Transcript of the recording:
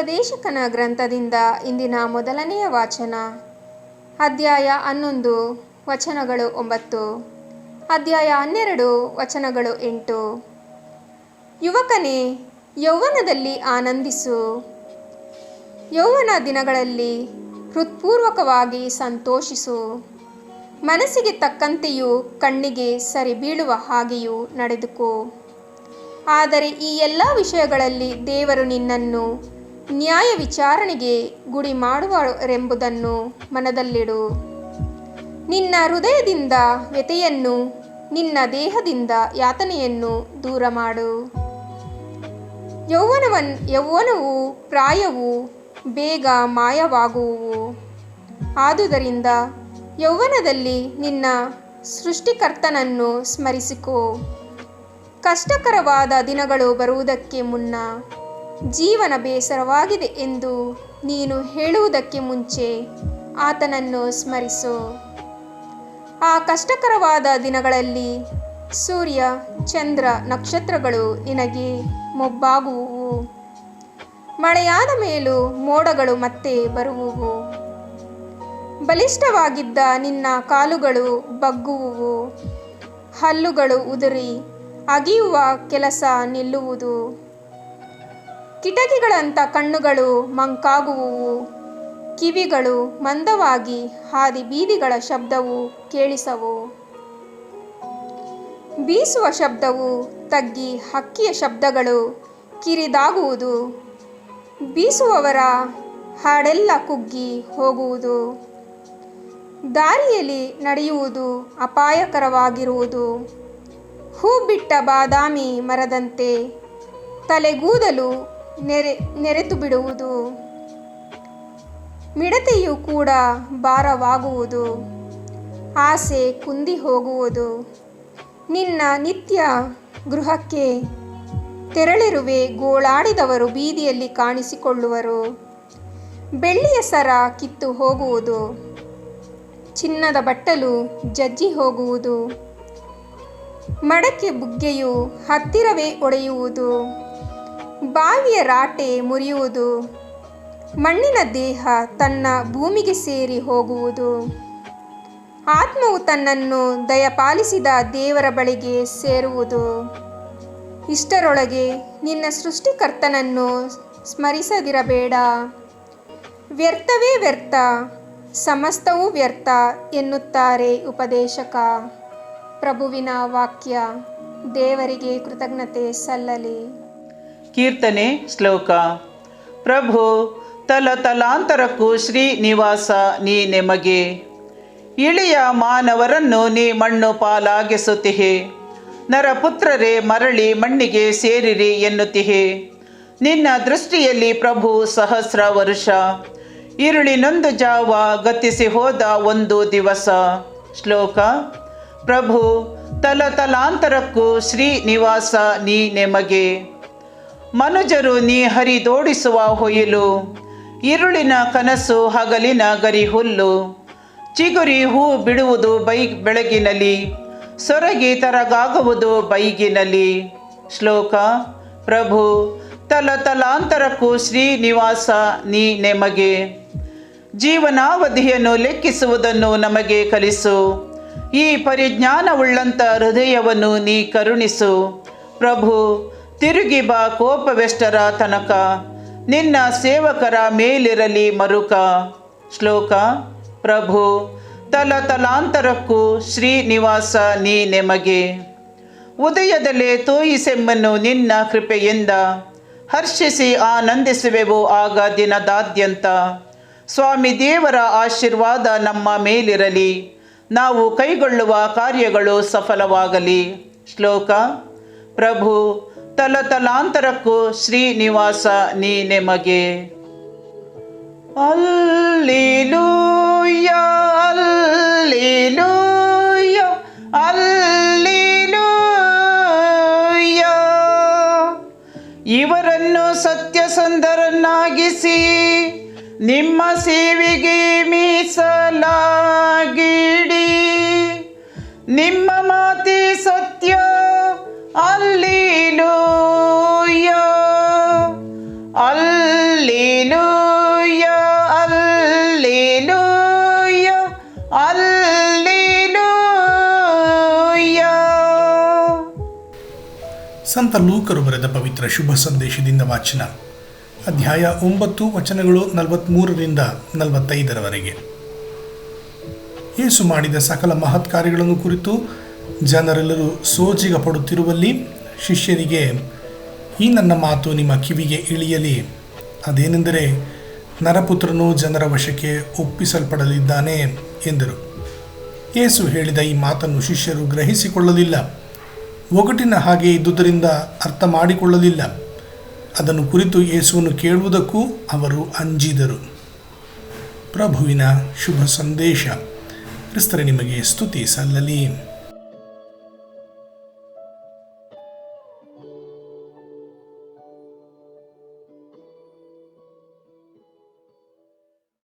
ಉಪದೇಶಕನ ಗ್ರಂಥದಿಂದ ಇಂದಿನ ಮೊದಲನೆಯ ವಾಚನ. ಅಧ್ಯಾಯ ಹನ್ನೊಂದು, ವಚನಗಳು ಒಂಬತ್ತು. ಅಧ್ಯಾಯ ಹನ್ನೆರಡು, ವಚನಗಳು ಎಂಟು. ಯುವಕನೇ, ಯೌವನದಲ್ಲಿ ಆನಂದಿಸು. ಯೌವನ ದಿನಗಳಲ್ಲಿ ಹೃತ್ಪೂರ್ವಕವಾಗಿ ಸಂತೋಷಿಸು. ಮನಸ್ಸಿಗೆ ತಕ್ಕಂತೆಯೂ ಕಣ್ಣಿಗೆ ಸರಿ ಬೀಳುವ ಹಾಗೆಯೂ ನಡೆದುಕೋ. ಆದರೆ ಈ ಎಲ್ಲ ವಿಷಯಗಳಲ್ಲಿ ದೇವರು ನಿನ್ನನ್ನು ನ್ಯಾಯ ವಿಚಾರಣೆಗೆ ಗುಡಿ ಮಾಡುವರೆಂಬುದನ್ನು ಮನದಲ್ಲಿಡು. ನಿನ್ನ ಹೃದಯದಿಂದ ವ್ಯತೆಯನ್ನು ನಿನ್ನ ದೇಹದಿಂದ ಯಾತನೆಯನ್ನು ದೂರ ಮಾಡು ಯೌವನವನ್, ಯೌವನವು, ಪ್ರಾಯವು ಬೇಗ ಮಾಯವಾಗುವು ಆದುದರಿಂದ ಯೌವನದಲ್ಲಿ ನಿನ್ನ ಸೃಷ್ಟಿಕರ್ತನನ್ನು ಸ್ಮರಿಸಿಕೋ. ಕಷ್ಟಕರವಾದ ದಿನಗಳು ಬರುವುದಕ್ಕೆ ಮುನ್ನ ಜೀವನ ಬೇಸರವಾಗಿದೆ ಎಂದು ನೀನು ಹೇಳುವುದಕ್ಕೆ ಮುಂಚೆ ಆತನನ್ನು ಸ್ಮರಿಸು. ಆ ಕಷ್ಟಕರವಾದ ದಿನಗಳಲ್ಲಿ ಸೂರ್ಯ, ಚಂದ್ರ ನಕ್ಷತ್ರಗಳು ನಿನಗೆ ಮೊಬ್ಬಾಗುವು ಮಳೆಯಾದ ಮೇಲೂ ಮೋಡಗಳು ಮತ್ತೆ ಬರುವುವು. ಬಲಿಷ್ಠವಾಗಿದ್ದ ನಿನ್ನ ಕಾಲುಗಳು ಬಗ್ಗುವುವು. ಹಲ್ಲುಗಳು ಉದುರಿ ಅಗಿಯುವ ಕೆಲಸ ನಿಲ್ಲುವುದು. ಕಿಟಕಿಗಳಂಥ ಕಣ್ಣುಗಳು ಮಂಕಾಗುವುವು. ಕಿವಿಗಳು ಮಂದವಾಗಿ ಹಾದಿ ಬೀದಿಗಳ ಶಬ್ದವು ಕೇಳಿಸವು. ಬೀಸುವ ಶಬ್ದವು ತಗ್ಗಿ ಹಕ್ಕಿಯ ಶಬ್ದಗಳು ಕಿರಿದಾಗುವುದು. ಬೀಸುವವರ ಹಾಡೆಲ್ಲ ಕುಗ್ಗಿ ಹೋಗುವುದು. ದಾರಿಯಲ್ಲಿ ನಡೆಯುವುದು ಅಪಾಯಕರವಾಗಿರುವುದು. ಹೂ ಬಿಟ್ಟ ಬಾದಾಮಿ ಮರದಂತೆ ತಲೆಗೂದಲು ನೆರೆ ನೆರೆತು ಬಿಡುವುದು. ಮಿಡತೆಯು ಕೂಡ ಭಾರವಾಗುವುದು. ಆಸೆ ಕುಂದಿ ಹೋಗುವುದು. ನಿನ್ನ ನಿತ್ಯ ಗೃಹಕ್ಕೆ ತೆರಳಿರುವೆ, ಗೋಳಾಡಿದವರು ಬೀದಿಯಲ್ಲಿ ಕಾಣಿಸಿಕೊಳ್ಳುವರು. ಬೆಳ್ಳಿಯ ಸರ ಕಿತ್ತು ಹೋಗುವುದು. ಚಿನ್ನದ ಬಟ್ಟಲು ಜಜ್ಜಿ ಹೋಗುವುದು. ಮಡಕೆ ಬುಗ್ಗೆಯು ಹತ್ತಿರವೇ ಒಡೆಯುವುದು. ಬಾವಿಯ ರಾಟೆ ಮುರಿಯುವುದು. ಮಣ್ಣಿನ ದೇಹ ತನ್ನ ಭೂಮಿಗೆ ಸೇರಿ ಹೋಗುವುದು. ಆತ್ಮವು ತನ್ನನ್ನು ದಯಪಾಲಿಸಿದ ದೇವರ ಬಳಿಗೆ ಸೇರುವುದು. ಇಷ್ಟರೊಳಗೆ ನಿನ್ನ ಸೃಷ್ಟಿಕರ್ತನನ್ನು ಸ್ಮರಿಸದಿರಬೇಡ. ವ್ಯರ್ಥವೇ ವ್ಯರ್ಥ, ಸಮಸ್ತವೂ ವ್ಯರ್ಥ ಎನ್ನುತ್ತಾರೆ ಉಪದೇಶಕ. ಪ್ರಭುವಿನ ವಾಕ್ಯ, ದೇವರಿಗೆ ಕೃತಜ್ಞತೆ ಸಲ್ಲಲಿ. ಕೀರ್ತನೆ ಶ್ಲೋಕ. ಪ್ರಭು, ತಲ ತಲಾಂತರಕ್ಕೂ ಶ್ರೀನಿವಾಸ ನೀ ನೆಮಗೆ. ಇಳಿಯ ಮಾನವರನ್ನು ನೀ ಮಣ್ಣು ಪಾಲಾಗಿಸುತ್ತಿಹೆ. ನರಪುತ್ರರೇ ಮರಳಿ ಮಣ್ಣಿಗೆ ಸೇರಿರಿ ಎನ್ನುತ್ತಿಹೆ. ನಿನ್ನ ದೃಷ್ಟಿಯಲ್ಲಿ ಪ್ರಭು ಸಹಸ್ರ ವರುಷ. ಈರುಳಿನೊಂದು ಜಾವ ಗತಿಸಿ ಹೋದ ಒಂದು ದಿವಸ. ಶ್ಲೋಕ. ಪ್ರಭು, ತಲ ತಲಾಂತರಕ್ಕೂ ಶ್ರೀನಿವಾಸ ನೀ ನೆಮಗೆ. ಮನುಜರು ನೀ ಹರಿದೋಡಿಸುವ ಹೊಯಿಲು ಇರುಳಿನ ಕನಸು ಹಗಲಿನ ಗರಿ ಹುಲ್ಲು. ಚಿಗುರಿ ಹೂ ಬಿಡುವುದು ಬೈ ಬೆಳಗಿನಲ್ಲಿ. ಸೊರಗಿ ತರಗಾಗುವುದು ಬೈಗಿನಲ್ಲಿ. ಶ್ಲೋಕ, ಪ್ರಭು ತಲತಲಾಂತರಕ್ಕೂ ಶ್ರೀನಿವಾಸ ನೀ ನೆಮಗೆ. ಜೀವನಾವಧಿಯನ್ನು ಲೆಕ್ಕಿಸುವುದನ್ನು ನಮಗೆ ಕಲಿಸು. ಈ ಪರಿಜ್ಞಾನವುಳ್ಳಂಥ ಹೃದಯವನ್ನು ನೀ ಕರುಣಿಸು. ಪ್ರಭು ತಿರುಗಿ ಬಾ ಕೋಪವೆಷ್ಟರ ತನಕ. ನಿನ್ನ ಸೇವಕರ ಮೇಲಿರಲಿ ಮರುಕ. ಶ್ಲೋಕ, ಪ್ರಭು, ತಲ ತಲಾಂತರಕ್ಕೂ ಶ್ರೀನಿವಾಸ, ನೀ ನೆಮಗೆ. ಉದಯದಲ್ಲೇ ತೋಯಿಸೆಮ್ಮನ್ನು ನಿನ್ನ ಕೃಪೆಯಿಂದ. ಹರ್ಷಿಸಿ ಆನಂದಿಸುವೆವು ಆಗ ದಿನದಾದ್ಯಂತ. ಸ್ವಾಮಿ ದೇವರ ಆಶೀರ್ವಾದ ನಮ್ಮ ಮೇಲಿರಲಿ. ನಾವು ಕೈಗೊಳ್ಳುವ ಕಾರ್ಯಗಳು ಸಫಲವಾಗಲಿ. ಶ್ಲೋಕ, ಪ್ರಭು ತಲತಲಾಂತರಕ್ಕೂ ಶ್ರೀನಿವಾಸ ನೀ ನೆಮಗೆ. ಅಲ್ಲಿಲೂಯ ಅಲ್ಲಿಲೂಯ ಅಲ್ಲಿಲೂಯ ಇವರನ್ನು ಸತ್ಯಸಂಧರನ್ನಾಗಿಸಿ ನಿಮ್ಮ ಸೇವೆಗೆ ಮೀಸಲಾಗಿಡಿ ಸಂತ ಲೂಕರು ಬರೆದ ಪವಿತ್ರ ಶುಭ ಸಂದೇಶದಿಂದ ವಾಚನ. ಅಧ್ಯಾಯ ಒಂಬತ್ತು, ವಚನಗಳು ನಲವತ್ಮೂರರಿಂದ ನಲವತ್ತೈದರವರೆಗೆ. ಏಸು ಮಾಡಿದ ಸಕಲ ಮಹತ್ ಕಾರ್ಯಗಳನ್ನು ಕುರಿತು ಜನರೆಲ್ಲರೂ ಸೋಜಿಗ ಪಡುತ್ತಿರುವಲ್ಲಿ ಶಿಷ್ಯರಿಗೆ, ಈ ನನ್ನ ಮಾತು ನಿಮ್ಮ ಕಿವಿಗೆ ಇಳಿಯಲಿ. ಅದೇನೆಂದರೆ, ನರಪುತ್ರನು ಜನರ ವಶಕ್ಕೆ ಒಪ್ಪಿಸಲ್ಪಡಲಿದ್ದಾನೆ ಎಂದರು. ಏಸು ಹೇಳಿದ ಈ ಮಾತನ್ನು ಶಿಷ್ಯರು ಗ್ರಹಿಸಿಕೊಳ್ಳಲಿಲ್ಲ. ಒಗಟಿನ ಹಾಗೆ ಇದ್ದುದರಿಂದ ಅರ್ಥ ಮಾಡಿಕೊಳ್ಳಲಿಲ್ಲ ಅದನ್ನು ಕುರಿತು ಯೇಸುವನ್ನು ಕೇಳುವುದಕ್ಕೂ ಅವರು ಅಂಜಿದರು. ಪ್ರಭುವಿನ ಶುಭ ಸಂದೇಶ. ಕ್ರಿಸ್ತರೆ ನಿಮಗೆ ಸ್ತುತಿ ಸಲ್ಲಲಿ.